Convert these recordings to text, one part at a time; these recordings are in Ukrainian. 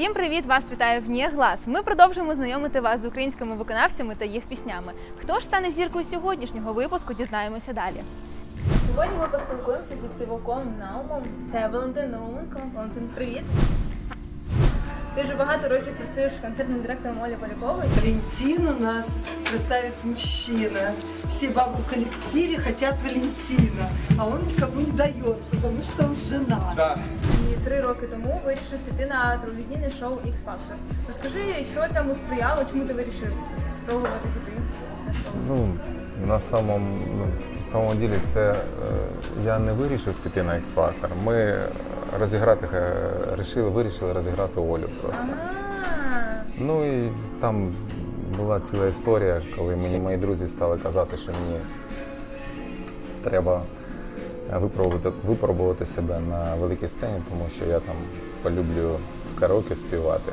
Всім привіт! Вас вітає вні глас. Ми продовжуємо знайомити вас з українськими виконавцями та їх піснями. Хто ж стане зіркою сьогоднішнього випуску? Дізнаємося далі. Сьогодні ми поспілкуємося зі співаком Наумом. Це Валентин Науменко. Валентин, привіт. Ти вже багато років працюєш концертним директором Олі Полякової. Валентин у нас красавец-мужчина. Все бабы в коллективе хотят Валентина, а он никому не дает, потому что он женат. Да. І три роки тому вирішив піти на телевізійне шоу X Factor. Розкажи, що цьому сприяло, чому ти вирішив спробувати піти на шоу? Ну, на самом, ну, в самому ділі це е, я не вирішив піти на X-Factor. Ми розіграти е, рішили, вирішили розіграти Олю просто. Ну і там була ціла історія, коли мені мої друзі стали казати, що мені треба випробувати, випробувати себе на великій сцені, тому що я там полюблю в караоке співати.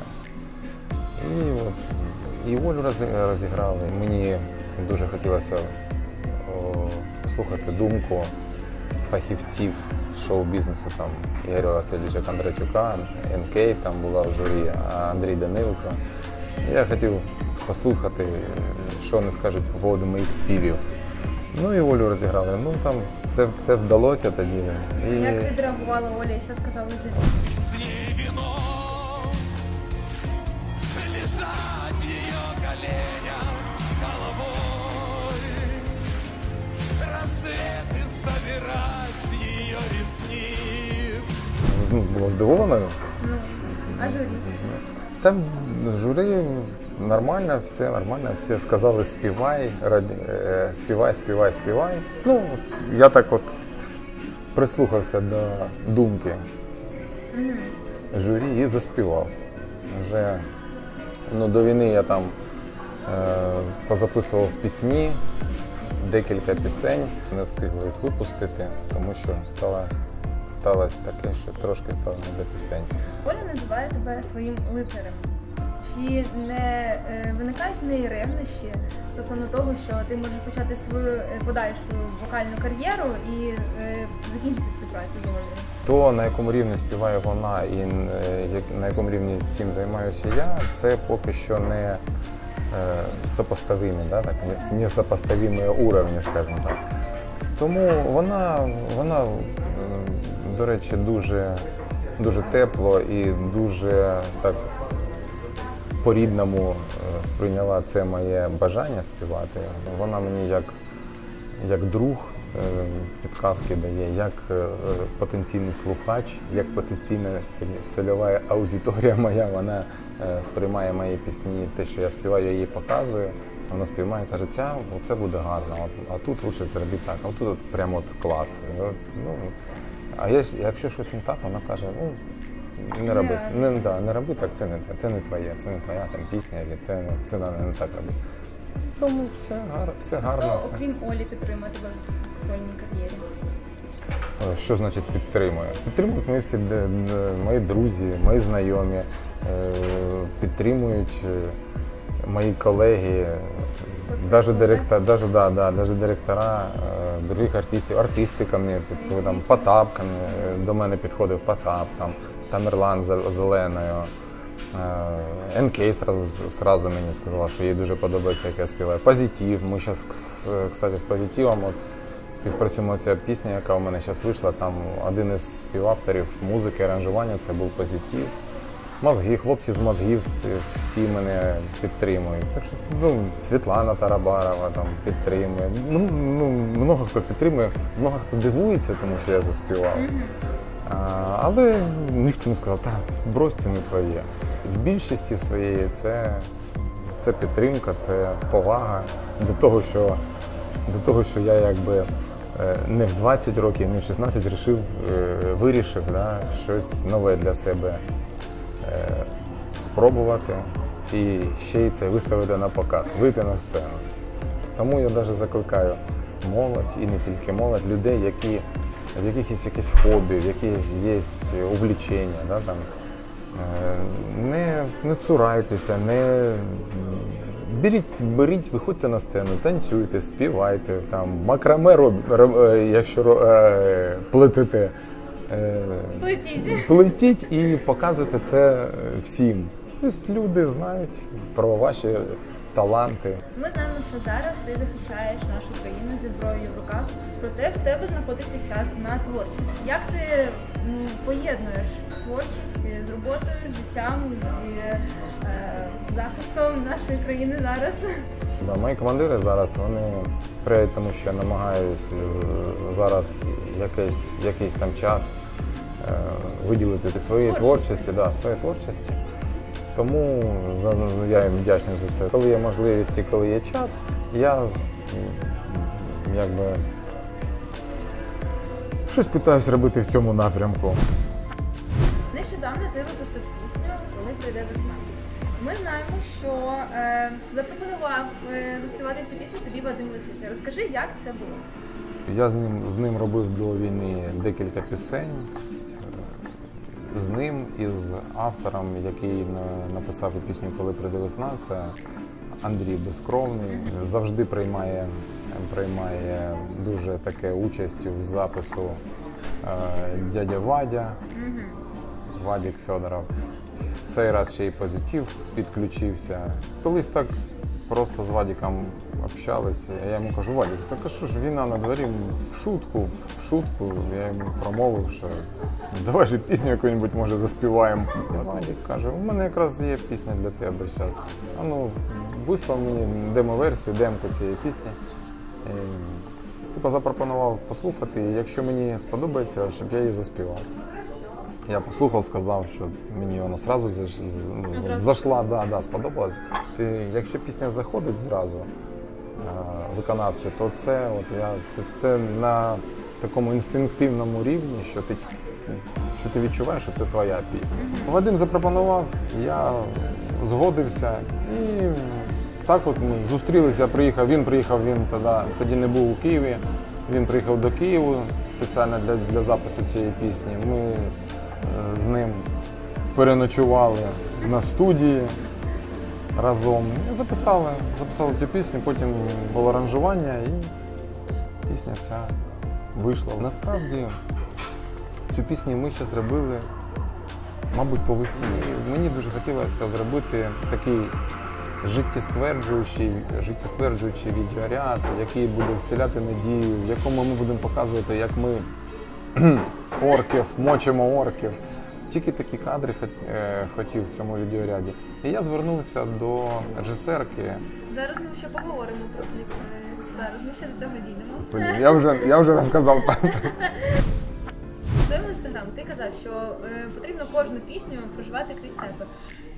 І от і Олю розіграли. Мені дуже хотілося о, послухати думку фахівців шоу-бізнесу, там Ігоря Васильовича Кондратюка, НК там була в журі, Андрій Данилко. Я хотів послухати, що вони скажуть по поводу моїх співів. Ну і Олю розіграли. Ну там це, це вдалося тоді. І... Як відреагувала Оля що сказала журі? Ну, було здивовано. Ну, а журі? Там журі нормально, все нормально, всі сказали співай, раді- е, співай, співай, співай. Ну, от я так от прислухався до думки журі і заспівав. Вже ну, до війни я там е, позаписував пісні, декілька пісень, не встигли їх випустити, тому що сталося, сталося таке, що трошки стало не до пісень. Оля називає тебе своїм лицарем. Чи не е, виникають в неї ревнощі стосовно того, що ти можеш почати свою е, подальшу вокальну кар'єру і е, закінчити співпрацю з Олею? То, на якому рівні співає вона і на якому рівні цим займаюся я, це поки що не сопоставимі, да, так, не, сопоставимі уровні, скажімо так. Тому вона, вона до речі, дуже, дуже тепло і дуже так по-рідному е, сприйняла це моє бажання співати. Вона мені як, як друг е, підказки дає, як е, потенційний слухач, як потенційна цільова аудиторія моя, вона сприймає мої пісні, те, що я співаю, я їй показую. Вона співає і каже, це буде гарно, а, тут лучше зробити так, а тут от прямо от клас. От, ну, а є- якщо щось не так, вона каже, ну не роби, не, да, не роби так, це не це не твоє, це не твоя там пісня, або це, це не, не так робити. Тому все гарно, все гарно. Хто, Все. окрім Олі, підтримує тебе в сольній кар'єрі? Е, Що значить підтримує? Підтримують мої всі мої друзі, мої знайомі, е, підтримують е, мої колеги, навіть директора, даже, да, да, даже директора е, других артистів, артисти ко підходять, там, Потап ко мені, е, до мене підходив Потап, там, Тамерлан з Зеленою. Е, НК сразу, сразу мені сказала, що їй дуже подобається, як я співаю. Позитив. Ми зараз, кстати, з позитивом от, співпрацюємо ця пісня, яка у мене зараз вийшла. Там один із співавторів музики, аранжування це був позитив. Мозги, хлопці з мозгів всі, мене підтримують. Так що ну, Світлана Тарабарова там підтримує. Ну, ну, много хто підтримує, много хто дивується, тому що я заспівав. А, але ніхто не сказав, так, брось це не твоє. В більшості своєї це, це підтримка, це повага до того, що, до того, що я якби е, не в 20 років, не в 16 рішив, е, вирішив да, щось нове для себе спробувати і ще й це виставити на показ, вийти на сцену. Тому я навіть закликаю молодь і не тільки молодь, людей, які, в яких є якесь хобі, в яких є увлічення. Да, там, е, не, не цурайтеся, не беріть, беріть, виходьте на сцену, танцюйте, співайте, там, макраме роб, роб- е, якщо е, плетете. Е, Плетіть. плетіть і показуйте це е, всім. Тобто люди знають про ваші таланти. Ми знаємо, що зараз ти захищаєш нашу країну зі зброєю в руках, проте в тебе знаходиться час на творчість. Як ти поєднуєш творчість з роботою, з життям, з е, захистом нашої країни зараз? Да, мої командири зараз вони сприяють тому, що я намагаюся зараз якийсь, якийсь там час е, виділити своєї Творчості. творчості, да, своєї творчості. Тому я їм вдячний за це. Коли є можливість і коли є час, я якби щось питаюсь робити в цьому напрямку. Нещодавно ти випустив пісню Коли прийде весна. Ми знаємо, що е, запропонував е, заспівати цю пісню тобі Вадим Лисиця. Розкажи, як це було? Я з ним, з ним робив до війни декілька пісень. Е, З ним і з автором, який написав пісню Коли прийде весна, це Андрій Безкровний. Завжди приймає, приймає дуже таке участь в запису е, дядя Вадя, Вадік Федоров. Цей раз ще й позитив підключився. Колись так просто з Вадіком общалися. Я йому кажу, Вадік, так а що ж війна на дворі в шутку, в шутку. Я йому промовив, що давай же пісню яку-небудь може заспіваємо. А Вадік каже, у мене якраз є пісня для тебе зараз. А ну, вислав мені демо-версію, демку цієї пісні. Типа запропонував послухати, і якщо мені сподобається, щоб я її заспівав. Я послухав, сказав, що мені вона зразу заш- ну, зайшла, да, да, сподобалась. Ти, якщо пісня заходить зразу е, виконавцю, то це, от я, це, це на такому інстинктивному рівні, що ти, що ти відчуваєш, що це твоя пісня. Вадим запропонував, я згодився і так от ми зустрілися, приїхав, він приїхав, він тоді, тоді не був у Києві. Він приїхав до Києва спеціально для, для запису цієї пісні. Ми з ним переночували на студії разом. І записали, записали цю пісню, потім було аранжування і пісня ця вийшла. Насправді цю пісню ми ще зробили, мабуть, по весні. Мені дуже хотілося зробити такий життєстверджуючий, життєстверджуючий відеоряд, який буде вселяти надію, в якому ми будемо показувати, як ми орків, мочимо орків. Тільки такі кадри е, хотів в цьому відеоряді. І я звернувся до режисерки. Зараз ми ще поговоримо про кліп. Е, Зараз ми ще до цього дійдемо. Я вже, я вже розказав. В своєму інстаграм ти казав, що е, потрібно кожну пісню проживати крізь себе.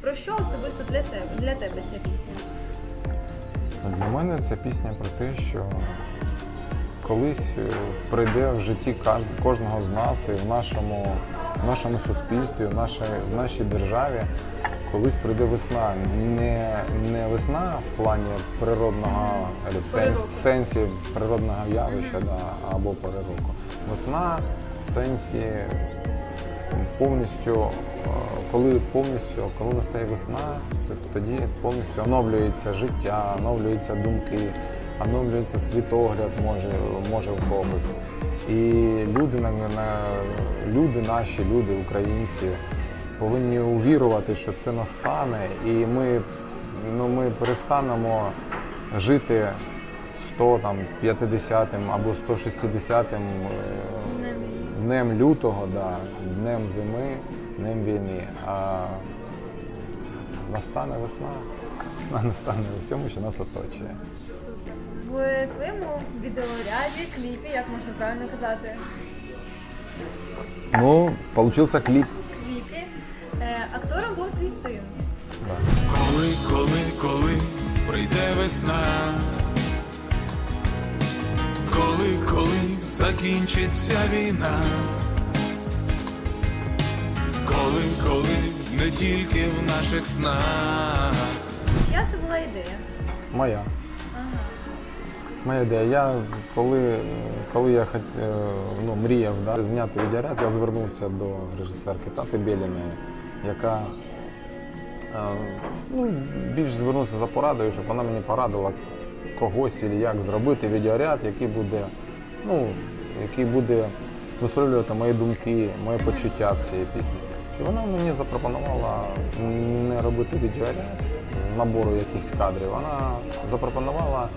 Про що особисто для тебе для тебе ця пісня? Для мене ця пісня про те, що колись е, прийде в житті кожного з нас і в нашому, в нашому суспільстві, в нашій, в нашій державі, колись прийде весна. Не, не весна в плані природного, або в сенсі, в сенсі природного явища да, або перероку. Весна в сенсі повністю, е, коли повністю, коли настає весна, тоді повністю оновлюється життя, оновлюються думки, оновлюється світогляд, може, може в когось. І люди, на, на, люди наші, люди, українці, повинні увірувати, що це настане, і ми, ну, ми перестанемо жити 100, там, 50 або 160 е, днем лютого, да, днем зими, днем війни. А настане весна, весна настане всьому, що нас оточує. В твоєму відеоряді, кліпі, як можна правильно казати, Ну, получился кліп. кліпі, е, актором був твій син. Коли, коли, коли прийде весна, коли, коли закінчиться війна, коли, коли не тільки в наших снах. Чия це була ідея? Моя. Моя ідея. Я коли, коли я е, ну, мріяв да, зняти відеоряд, я звернувся до режисерки Тати Біліної, яка е, ну, більш звернувся за порадою, щоб вона мені порадила когось і як зробити відеоряд, який буде, ну, який буде висловлювати мої думки, мої почуття в цій пісні. І вона мені запропонувала не робити відеоряд з набору якихось кадрів. Вона запропонувала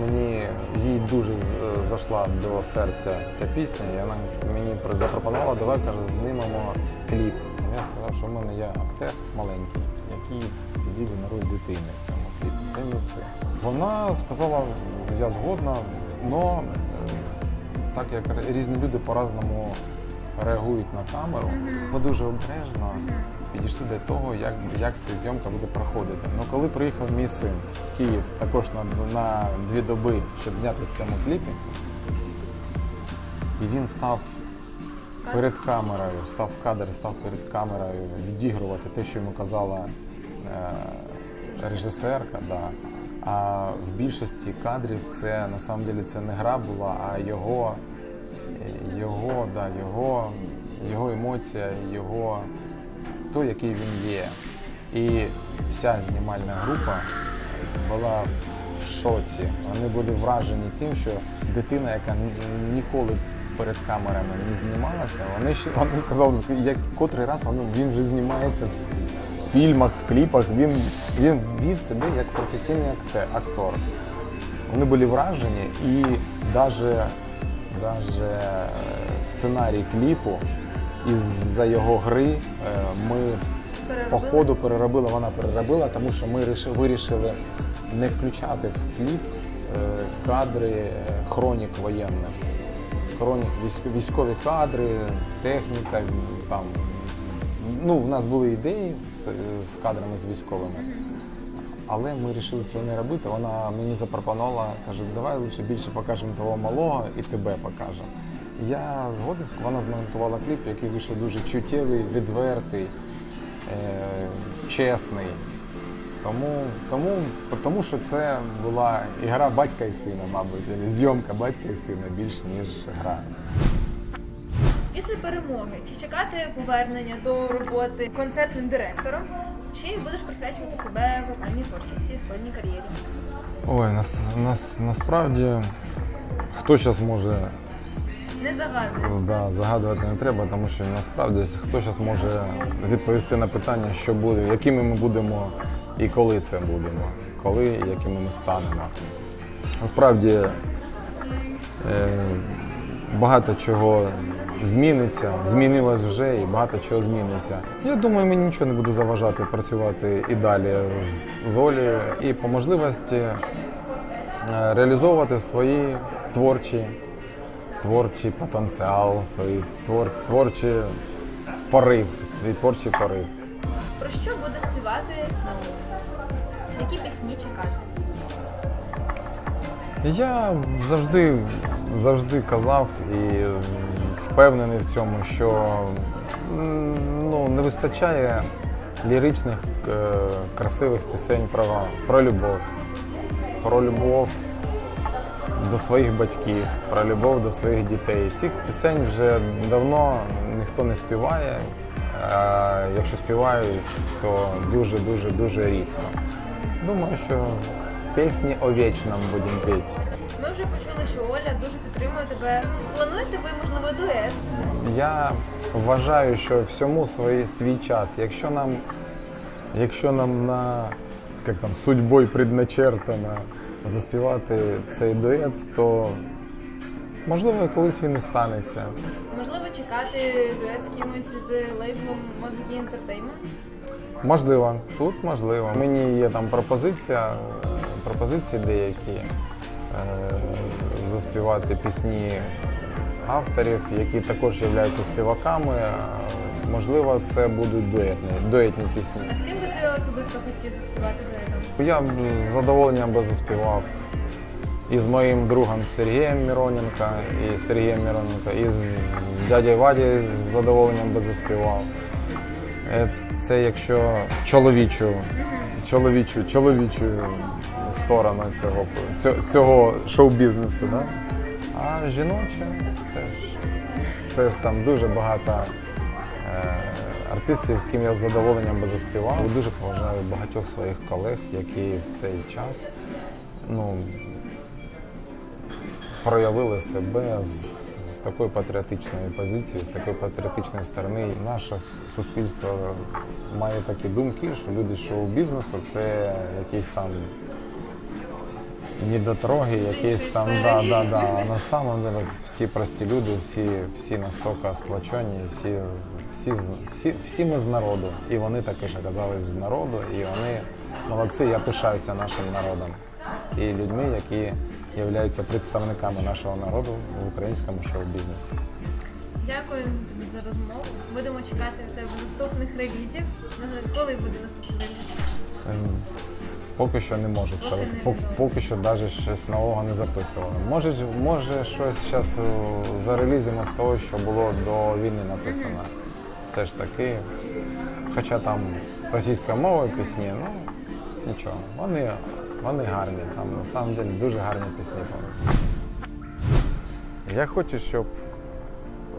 мені, їй дуже з- зайшла до серця ця пісня, і вона мені про- запропонувала, давай каже, знімемо кліп. Я сказав, що в мене є актер маленький, який підійде на дитини в цьому кліпі. Це мій син. Вона сказала, я згодна, але так як різні люди по-разному реагують на камеру, ми дуже обережно підійшли до того, як, як ця зйомка буде проходити. Ну, коли приїхав мій син в Київ також на, на дві доби, щоб зняти в цьому кліпі, і він став перед камерою, став кадр, став перед камерою відігрувати те, що йому казала е, режисерка. Да. А в більшості кадрів це на самом деле це не гра була, а його, його, да, його, його емоція, його то, який він є. І вся знімальна група була в шоці. Вони були вражені тим, що дитина, яка ніколи перед камерами не знімалася, вони ще вони сказали, як котрий раз вони, він вже знімається в фільмах, в кліпах. Він, він вів себе як професійний актор. Вони були вражені і навіть, даже сценарій кліпу із-за його гри е, ми по ходу переробила, вона переробила, тому що ми вирішили не включати в кліп е, кадри е, хронік воєнних. Хронік військ- військові кадри, техніка, там. Ну, в нас були ідеї з, з кадрами з військовими. Але ми вирішили цього не робити. Вона мені запропонувала, каже, давай лише більше покажемо твого малого і тебе покажемо. Я згодився, вона змонтувала кліп, який вийшов дуже чуттєвий, відвертий, е- чесний. Тому, тому, тому що це була ігра батька і сина, мабуть, або зйомка батька і сина більш ніж гра. Після перемоги чи чекати повернення до роботи концертним директором, чи будеш присвячувати себе вокальній творчості в сольній кар'єрі? Ой, нас, нас насправді хто зараз може Не загадуй. да, загадувати не треба, тому що насправді хто зараз може відповісти на питання, що буде, якими ми будемо і коли це будемо, коли і якими ми станемо. Насправді е, багато чого зміниться, змінилось вже і багато чого зміниться. Я думаю, мені нічого не буде заважати працювати і далі з, з Олею і по можливості е, реалізовувати свої творчі, творчий потенціал, свій твор, творчий порив, свій творчий порив. Про що буде співати Наум? Які пісні чекати? Я завжди, завжди казав і впевнений в цьому, що ну, не вистачає ліричних е, красивих пісень про, про любов. Про любов до своїх батьків, про любов до своїх дітей. Цих пісень вже давно ніхто не співає. А якщо співають, то дуже-дуже дуже рідко. Думаю, що пісні о вічному будемо піти. Ми вже почули, що Оля дуже підтримує тебе. Плануєте ви, можливо, дует? Я вважаю, що всьому свій, свій час. Якщо нам, якщо нам на як там, судьбою предначертано заспівати цей дует, то можливо колись він і станеться. Можливо, чекати дует з кимось з лейблом Мозги Entertainment? Можливо, тут можливо. Мені є там пропозиція, пропозиції деякі е, заспівати пісні авторів, які також являються співаками. Можливо, це будуть дуетні, дуетні пісні. А з ким би ти особисто хотів заспівати дуетом? Я б з задоволенням би заспівав і з моїм другом Сергієм Мироненко, і Сергієм Мироненко, і з дядєю Ваді з задоволенням би заспівав. Е, Це якщо чоловічу, чоловічу, чоловічу сторону цього, цього, шоу-бізнесу. Да? А жіноче, це ж, це ж там дуже багато артистів, з ким я з задоволенням би заспівав. Дуже поважаю багатьох своїх колег, які в цей час ну, проявили себе з, з такої патріотичної позиції, з такої патріотичної сторони. Наше суспільство має такі думки, що люди з шоу-бізнесу це якісь там недотроги, якісь там, да, да, да. А на самом деле всі прості люди, всі, всі настільки сплочені, всі, всі, всі, всі ми з народу. І вони також оказались з народу, і вони молодці, я пишаюся нашим народом і людьми, які являються представниками нашого народу в українському шоу-бізнесі. Дякую тобі за розмову. Будемо чекати тебе наступних релізів. Коли буде наступний реліз? Поки що не можу сказати. Поки, що навіть щось нового не записували. Може, може щось зараз зарелізимо з того, що було до війни написано. Все ж таки. Хоча там російською мовою пісні, ну нічого. Вони, вони гарні. Там на самом деле дуже гарні пісні. Я хочу, щоб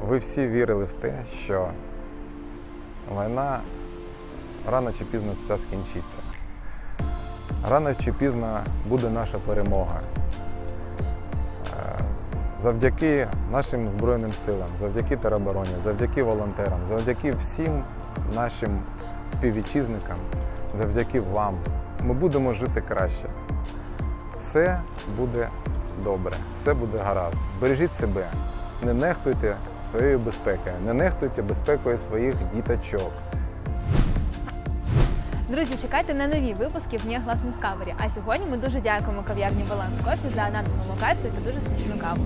ви всі вірили в те, що війна рано чи пізно ця скінчиться. Рано чи пізно буде наша перемога. Е, Завдяки нашим Збройним силам, завдяки теробороні, завдяки волонтерам, завдяки всім нашим співвітчизникам, завдяки вам, ми будемо жити краще. Все буде добре, все буде гаразд. Бережіть себе, не нехтуйте своєю безпекою, не нехтуйте безпекою своїх діточок. Друзі, чекайте на нові випуски в Глас Мускавері. А сьогодні ми дуже дякуємо кав'ярні Баланс Кофі за надану локацію та дуже смачну каву.